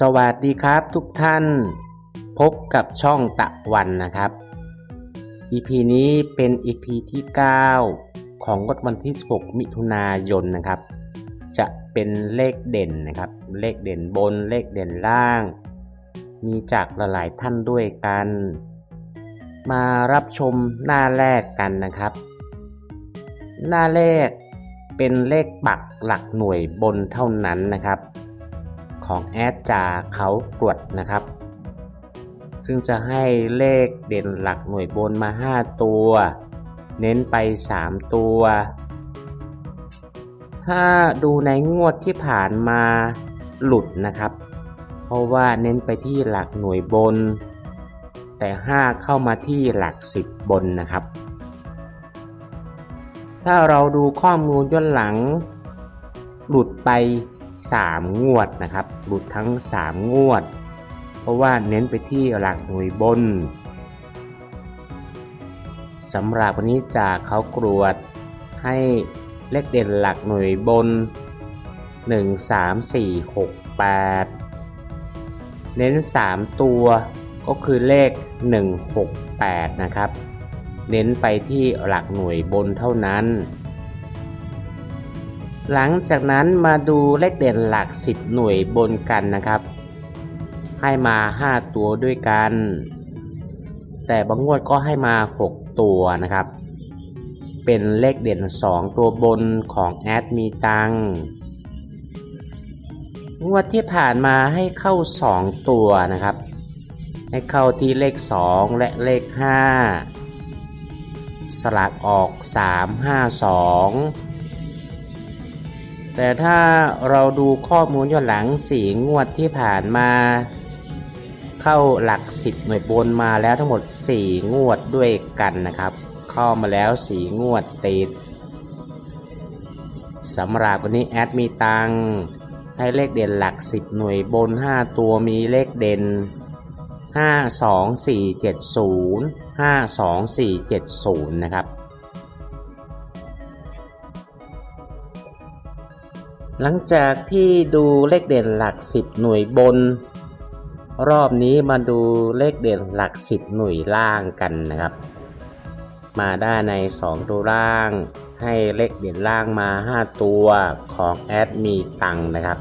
สวัสดีครับทุกท่าน พบกับช่องตะวันนะครับ EP นี้เป็น EP ที่ 9 ของวันที่ 16 มิถุนายนนะครับ จะเป็นเลขเด่นนะครับ เลขเด่นบนเลขเด่นล่าง มีจากหลายๆท่านด้วยกัน มารับชมหน้าแรกกันนะครับ หน้าแรกเป็นเลขปักหลักหน่วยบนเท่านั้นนะครับ ของแอดจาเขากรวดนะครับ ซึ่งจะให้เลขเด่นหลักหน่วยบนมา 5 ตัว เน้นไป 3 ตัว ถ้าดูในงวดที่ผ่านมาหลุดนะครับ เพราะว่าเน้นไปที่หลักหน่วยบน แต่ 5 เข้ามาที่หลัก 10 บนนะครับ ถ้าเราดูข้อมูลย้อนหลัง หลุดไป 3 งวดนะครับ หลุดทั้ง 3 งวด เพราะว่าเน้นไปที่หลักหน่วยบนสำหรับวันนี้จากเขากรวดให้เลขเด่นหลักหน่วยบน 1 3 4 6 8 เน้น 3 ตัวก็คือเลข 1 6 8 นะครับ เน้นไปที่หลักหน่วยบนเท่านั้น หลังจากนั้นมาดูเลขเด่นหลัก 10 หน่วยบนกันนะครับ ให้มา 5 ตัวด้วยกัน แต่บางงวดก็ให้มา 6 ตัวนะครับ เป็นเลขเด่น 2 ตัวบนของแอดมีตังงวดที่ผ่านมาให้เข้า 2 ตัวนะครับ ให้เข้าที่เลข 2 และเลข 5 สลักออก 3 5 2 แต่ถ้าเราดูข้อมูลย้อนหลังสีงวดที่ผ่านมา เข้าหลัก10หน่วยบนมาแล้วทั้งหมด 4 งวดด้วยกันนะครับ เข้ามาแล้ว 4 งวดติดสำหรับวันนี้แอดมีตังให้เลขเด่นหลัก 10 หน่วยบน 5 ตัวมีเลขเด่น 5 2 4 7 0 5 2 4 7 0 นะครับ หลังจากที่ดูเลขเด่นหลัก 10 หน่วยบน รอบนี้มาดูเลขเด่นหลัก 10 หน่วยล่างกันนะครับ มาได้ใน 2 ตัวล่าง ให้เลขเด่นล่างมา 5 ตัวของแอดมีตังนะครับ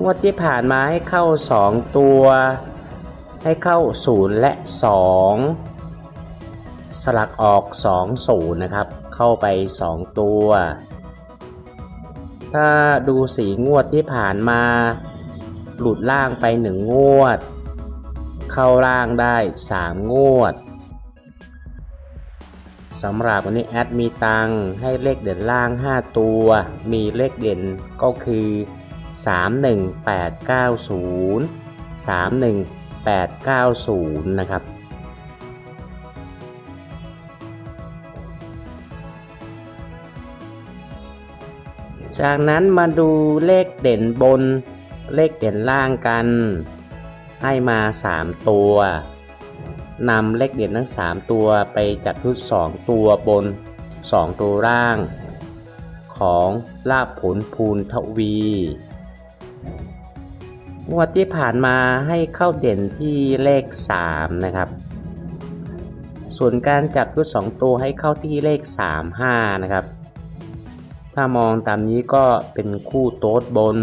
งวดที่ผ่านมาให้เข้า 2 ตัว ให้เข้า 0 และ 2 สลักออก 2 0 นะครับ เข้าไป 2 ตัว ถ้าดูสีงวดที่ผ่านมา หลุดล่างไป1งวด เข้าล่างได้3งวดสำหรับวันนี้แอดมีตังให้เลขเด่นล่าง 5 ตัว มีเลขเด่นก็คือ 31890 31890 นะครับ จากนั้นมาดูเลขเด่นบน เลขเด่นล่างกัน ให้มา 3 ตัวนำเลขเด่นทั้ง 3 ตัวไปจัดชุด 2 ตัวบน 2 ตัวล่าง ของลาบผลภูนทวีงวดที่ผ่านมาให้เข้าเด่นที่เลข 3 นะครับ ส่วนการจับชุด 2 ตัวให้เข้าที่เลข 3 5 นะครับ ถ้ามองตามนี้ก็เป็นคู่โต๊ดบน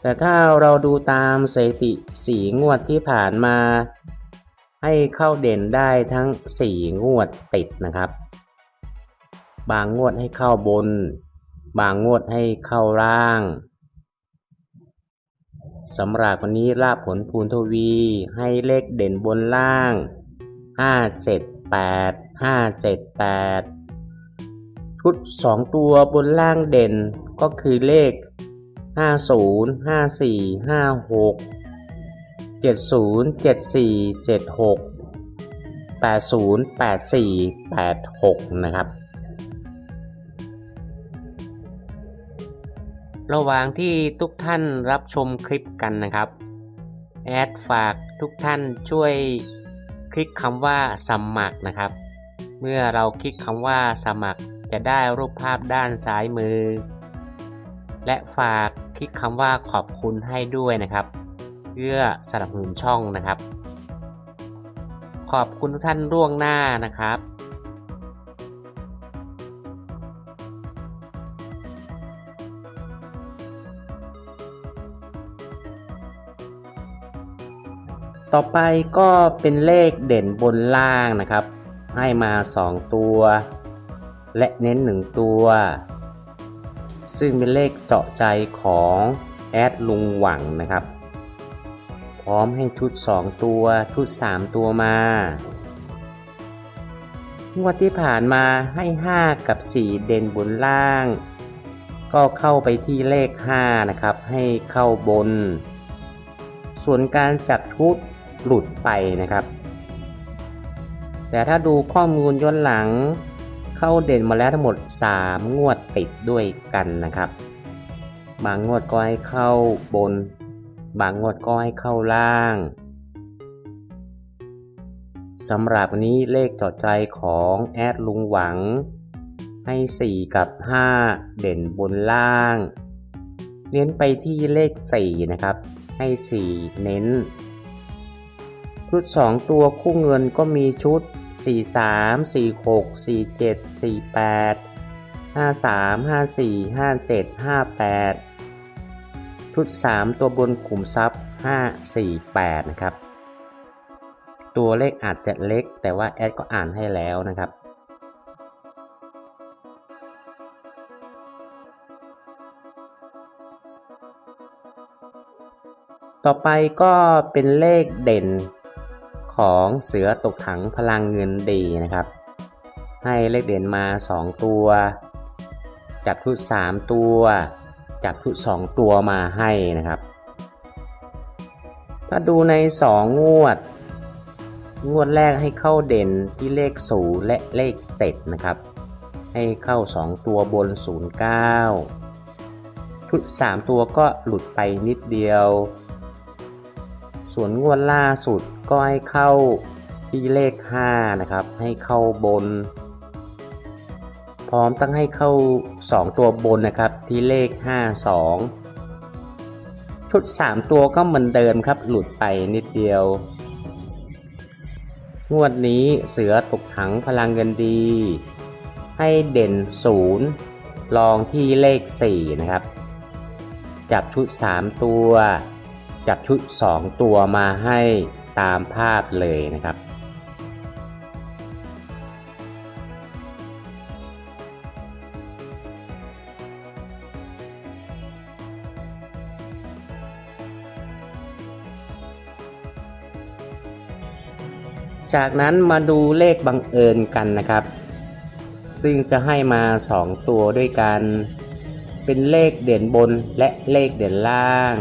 แต่ถ้าเราดูตามสถิติสีงวดที่ผ่านมา ให้เข้าเด่นได้ทั้ง4งวดติดนะครับ บางงวดให้เข้าบน บางงวดให้เข้าล่างสำหรับวันนี้ลาบผลภูนทวีให้เลขเด่นบนล่าง 578 578 ชุด 2 ตัวบนล่างเด่นก็คือเลข 50 54 56 70 74 76 80 84 86 นะครับ ระหว่างที่ทุกท่านรับชมคลิปกันนะครับ แอดฝากทุกท่านช่วยคลิกคำว่าสมัครนะครับ เมื่อเราคลิกคำว่าสมัคร จะได้รูปภาพด้านซ้ายมือ และฝากคลิกคำว่าขอบคุณให้ด้วยนะครับ เพื่อสนับสนุนช่องนะครับ ขอบคุณทุกท่านล่วงหน้านะครับต่อไปก็เป็นเลขเด่นบนล่างนะครับ ให้มา 2 ตัว และเน้น 1 ตัว ซึ่งเป็นเลขเจาะใจของแอดลุงหวังนะครับ พร้อมให้ชุด 2 ตัวชุด 3 ตัวมางวดที่ผ่านมาให้ 5 กับ 4 เด่นบนล่าง ก็เข้าไปที่เลข 5 นะครับ ให้เข้าบน ส่วนการจับชุดหลุดไปนะครับ แต่ถ้าดูข้อมูลย้อนหลัง เข้าเด่นมาแล้วทั้งหมด 3 งวดติดด้วยกันนะครับ บางงวดก็ให้เข้าบน บางงวดก็ให้เข้าล่างสำหรับนนี้เลขต่อใจของแอดลุงหวัง ให้ 4 กับ 5 เด่นบนล่าง เน้นไปที่เลข 4 นะครับ ให้ 4 เน้น ชุด 2 ตัวคู่เงินก็มีชุด 43 46 47 48 53 54 57 58 ชุด 3 ตัวบนขุมทรัพย์ 548 นะครับ ตัวเลขอาจจะเล็ก แต่ว่าแอดก็อ่านให้แล้วนะครับต่อไปก็เป็นเลขเด่น ของเสือตกถังพลังเงินดีนะครับ ให้เลขเด่นมา 2 ตัว จับชุด3ตัว จับชุด2ตัวมาให้นะครับ ถ้าดูใน 2 งวด งวดแรกให้เข้าเด่นที่เลข0และเลข 7 นะครับ ให้เข้า 2 ตัวบน 09ชุด3ตัวก็หลุดไปนิดเดียว ส่วนงวดล่าสุดก็ให้เข้าที่เลข 5 นะครับ ให้เข้าบน พร้อมตั้งให้เข้า 2 ตัวบนนะครับที่เลข 52 ชุด 3 ตัวก็เหมือนเดิมครับหลุดไปนิดเดียว งวดนี้เสือตกถังพลังเงินดี ให้เด่น 0 ลองที่เลข 4 นะครับ จับชุด 3 ตัว จับชุด 2 ตัวมาให้ตามภาพเลยนะครับ จากนั้นมาดูเลขบังเอิญกันนะครับ ซึ่งจะให้มา 2 ตัวด้วยกัน เป็นเลขเด่นบนและเลขเด่นล่าง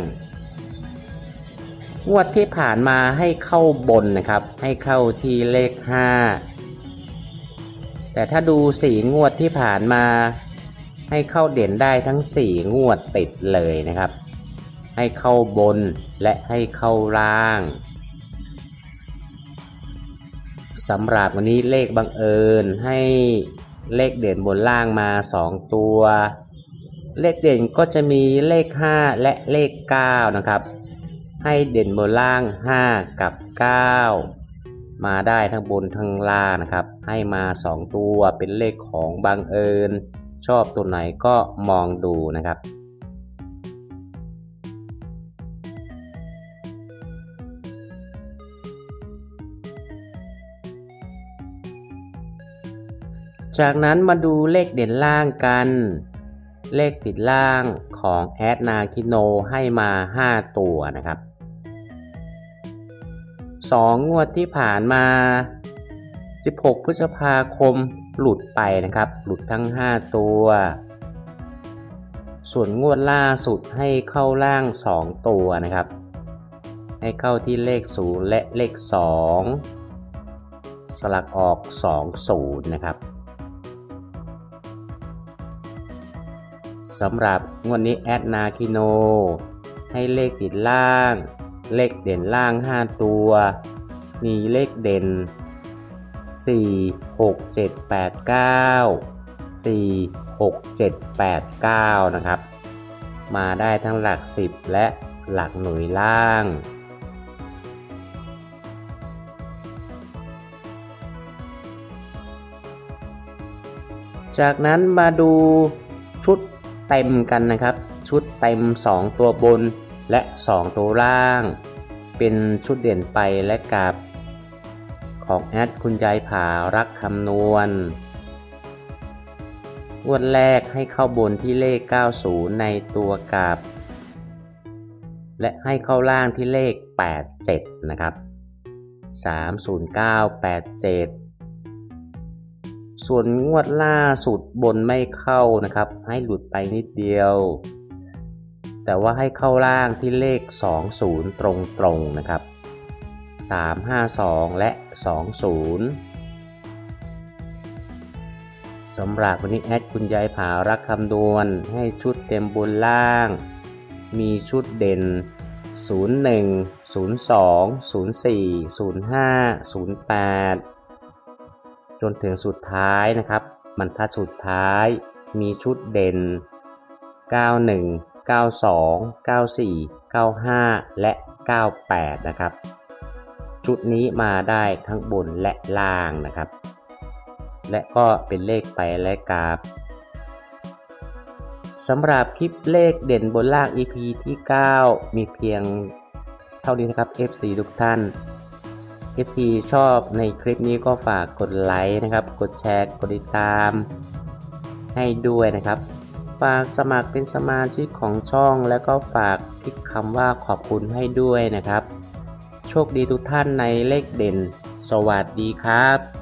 งวดที่ผ่านมาให้เข้าบนนะครับ ให้เข้าที่เลข 5 แต่ถ้าดู 4 งวดที่ผ่านมา ให้เข้าเด่นได้ทั้ง 4 งวดติดเลยนะครับ ให้เข้าบนและให้เข้าล่างสำหรับวันนี้เลขบังเอิญให้เลขเด่นบนล่างมา 2 ตัว เลขเด่นก็จะมีเลข 5 และเลข 9 นะครับ ให้เด่นบนล่าง 5 กับ 9 มาได้ทั้งบนทั้งล่างนะครับ ให้มา 2 ตัวเป็นเลขของบังเอิญ ชอบตัวไหนก็มองดูนะครับจากนั้นมาดูเลขเด่นล่างกัน เลขติดล่างของแอดนาคิโนให้มา 5 ตัวนะครับ 2 งวดที่ผ่านมา 16 พฤษภาคมหลุดไปนะครับ หลุดทั้ง 5 ตัว ส่วนงวดล่าสุดให้เข้าล่าง 2 ตัวนะครับ ให้เข้าที่เลข 0 และเลข 2 สลักออก 2 0 นะครับ สำหรับงวดนี้แอดนาคิโน ให้เลขติดล่าง เลขเด่นล่าง 5 ตัว มีเลขเด่น 4 6 7 8 9 4 6 7 8 9 นะครับ มาได้ทั้งหลักสิบและหลักหน่วยล่างจากนั้นมาดู เต็มกันนะครับ ชุดเต็ม 2 ตัวบนและ 2 ตัวล่าง เป็นชุดเด่นไปและกับ ของแอดคุณยายผารักคำนวณงวดแรกให้เข้าบนที่เลข 90 ในตัวกับ และให้เข้าล่างที่เลข 87 นะครับ 30987 ส่วนงวดล่าสุดบนไม่เข้านะครับ ให้หลุดไปนิดเดียว แต่ว่าให้เข้าล่างที่เลข 20 ตรงๆนะครับ 352 และ 20สำหรับวันนี้แอดคุณยายผารักคำนวณให้ชุดเต็มบนล่าง มีชุดเด่น 01 02 04 05 08 จนถึงสุดท้ายนะครับบรรทัดสุดท้ายมีชุดเด่น 91 92 94 95 และ 98 นะครับ ชุดนี้มาได้ทั้งบนและล่างนะครับ และก็เป็นเลขไปและกราบสำหรับคลิปเลขเด่นบนล่าง EP ที่ 9 มีเพียงเท่านี้นะครับ FC ทุกท่าน FC ชอบในคลิปนี้ก็ฝากกดไลค์นะครับ กดแชร์ กดติดตาม ให้ด้วยนะครับ ฝากสมัครเป็นสมาชิกของช่องแล้วก็ฝากคลิกคำว่าขอบคุณให้ด้วยนะครับ โชคดีทุกท่านในเลขเด่น สวัสดีครับ